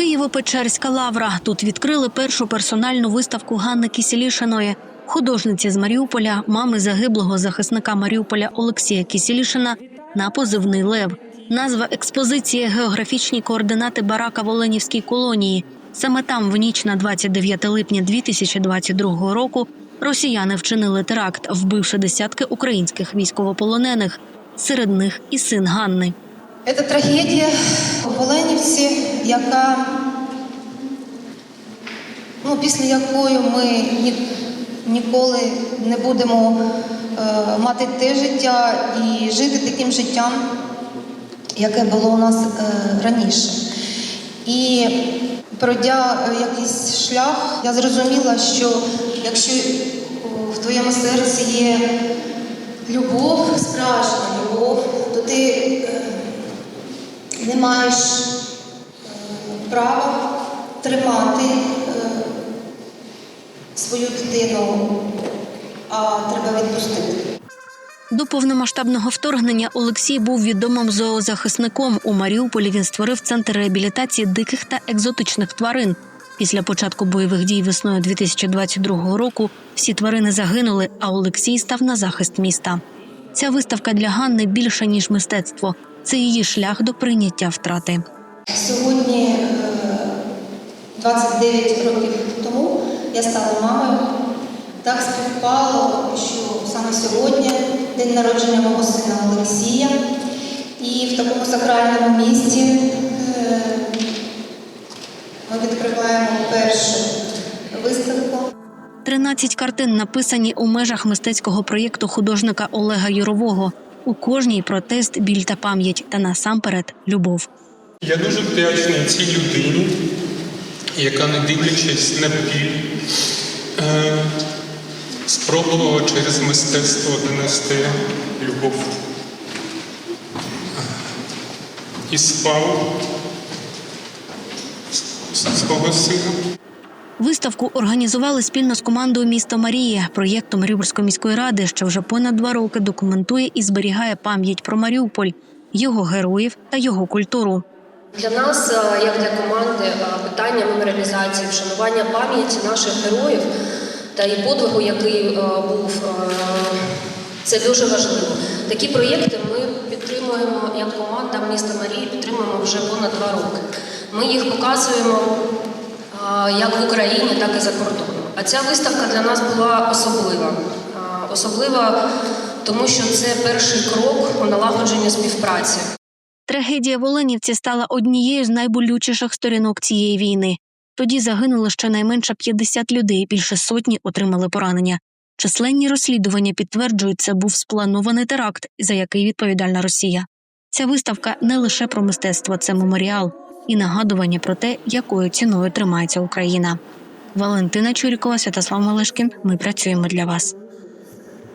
Києво-Печерська лавра. Тут відкрили першу персональну виставку Ганни Кісілішиної, художниці з Маріуполя, мами загиблого захисника Маріуполя Олексія Кісілішина на позивний Лев. Назва експозиції географічні координати барака в Оленівській колонії. Саме там, в ніч на 29 липня 2022 року, росіяни вчинили теракт, вбивши десятки українських військовополонених. Серед них і син Ганни. Це трагедія в Оленівці, яка, ну, після якої ми ні, ніколи не будемо е, мати те життя і жити таким життям, яке було у нас е, раніше. І пройдя е, якийсь шлях, я зрозуміла, що якщо в твоєму серці є любов, справжня любов, то ти е, не маєш е, права тримати е, свою дитину, а треба відпустити. До повномасштабного вторгнення Олексій був відомим зоозахисником. У Маріуполі він створив центр реабілітації диких та екзотичних тварин. Після початку бойових дій весною 2022 року всі тварини загинули, а Олексій став на захист міста. Ця виставка для Ганни більше ніж мистецтво. Це її шлях до прийняття втрати. Сьогодні, е, 29 років тому, я стала мамою. Так співпало, що саме сьогодні день народження мого сина Олексія. І в такому сакральному місці е, ми відкриваємо першу виставку. 13 картин написані у межах мистецького проєкту художника Олега Юрового. У кожній протест, біль та пам'ять, та насамперед любов. Я дуже вдячний цій людині, яка, не дивлячись на біль, е, спробувала через мистецтво донести любов і спав свого сина. Виставку організували спільно з командою Місто Марія, проєктом Маріупольської міської ради, що вже понад два роки документує і зберігає пам'ять про Маріуполь, його героїв та його культуру. Для нас, е, як для команди, е, питання меморіалізації, вшанування пам'яті наших героїв та і подвигу, який е, був, це дуже важливо. Такі проєкти ми підтримуємо як команда міста Марії, підтримуємо вже понад два роки. Ми їх показуємо як в Україні, так і за кордоном. А ця виставка для нас була особлива. Особлива, тому що це перший крок у налагодженні співпраці. Трагедія в Оленівці стала однією з найболючіших сторінок цієї війни. Тоді загинуло щонайменше 50 людей, більше сотні отримали поранення. Численні розслідування підтверджують, це був спланований теракт, за який відповідальна Росія. Ця виставка не лише про мистецтво, це меморіал і нагадування про те, якою ціною тримається Україна. Валентина Чурікова, Святослав Малишкін. Ми працюємо для вас.